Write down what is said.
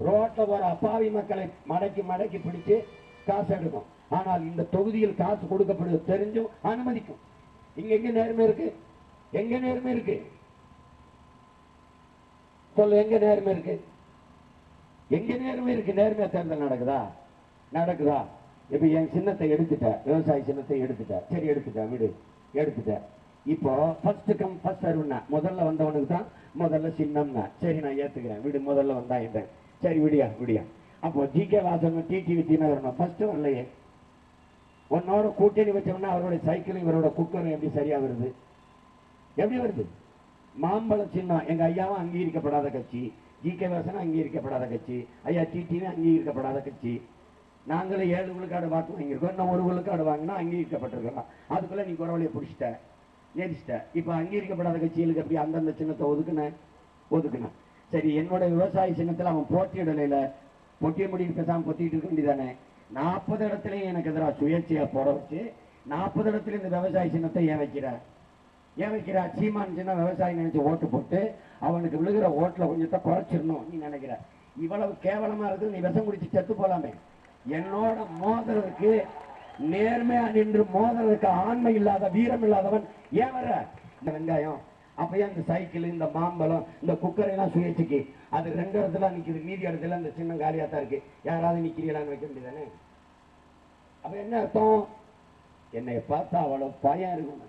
ரோட்ல போற அப்பாவி மக்களை மடக்கி மடக்கி பிடிச்சு காசு எடுக்கும். ஆனால் இந்த தொகுதியில் காசு கொடுக்கப்படுவது தெரிஞ்சும் அனுமதிக்கும். இங்க எங்க நேர்மை இருக்கு? எங்க நேர்மை இருக்கு? சொல்லு எங்க நேர்மை இருக்கு? எங்க நேர்மை இருக்கு? நேர்மையா தேர்தல் நடக்குதா? நடக்குதா? இப்ப என் சின்னத்தை எடுத்துட்டேன். விவசாய சின்னத்தை எடுத்துட்டேன். சரி எடுத்துட்டேன். வீடு. எடுத்துட்டேன். இப்போ ஃபர்ஸ்ட் கம் ஃபர்ஸ்ட் சர்வ்னா முதல்ல வந்தவனுக்கு தான் முதல்ல சின்னம்னா. சரி நான் ஏத்துக்கிறேன். வீடு முதல்ல வந்தா சரி விடியா விடியா. அப்போ G K Vasan TTV Dhinakaran first வரலையே. உன்னோட கூட்டணி வச்சோம்னா அவருடைய சைக்கிளும் இவரோட குக்கரும் எப்படி சரியா வருது? எப்படி வருது? மாம்பழ சின்னம். எங்க ஐயாவும் அங்கீகரிக்கப்படாத கட்சி. ஜி கே வாசனும் அங்கீகரிக்கப்படாத கட்சி. ஐயா டிடிவும் அங்கீகரிக்கப்படாத கட்சி. நாங்களே ஏழு விழுக்காடு வாக்கு வாங்கியிருக்கோம். இன்னும் ஒரு விழுக்காடு வாங்கினா அங்கீகரிக்கப்பட்டிருக்கலாம். அதுக்குள்ள நீ குறவழியை பிடிச்சிட்ட ஏறிச்சிட்ட. இப்போ அங்கீகரிக்கப்படாத கட்சிகளுக்கு எப்படி அந்தந்த சின்னத்தை ஒதுக்குன? ஒதுக்குன. சரி என்னோட விவசாய சின்னத்தில் அவன் போட்டியிடலையில பொட்டிய முடியும் பேசாம பொத்திட்டு இருக்க வேண்டியதானே? நாற்பது இடத்துலையும் எனக்கு எதிராக சுயேட்சையாக போட வச்சு நாற்பது இடத்துல இந்த விவசாய சின்னத்தை ஏன் வைக்கிற? ஏன் வைக்கிற? சீமான் சின்ன விவசாயி நினைச்சு ஓட்டு போட்டு அவனுக்கு விழுகிற ஓட்டில் கொஞ்சத்தை குறைச்சிடணும் நீ நினைக்கிற. இவ்வளவு கேவலமா இருக்குது நீ விஷம் குடிச்சு செத்து போலாமே. என்னோட மோதலுக்கு நேர்மையா நின்று மோதலுக்கு ஆண்மை இல்லாத வீரம் இல்லாதவன் ஏன் வர இந்த வெங்காயம் அப்பயே அந்த சைக்கிள் இந்த மாம்பழம் இந்த குக்கரையெல்லாம் எல்லாம் சுயேட்சைக்கு அது ரெண்டு இடத்துல நிக்குது. மீதி இடத்துல அந்த சின்ன காலியாக தான் இருக்கு. யாராவது நிக்கிறீங்களான்னு வைக்க முடியுதானே அப்ப என்ன அர்த்தம்? என்னை பார்த்தா அவ்வளவு பயம் இருக்கும்.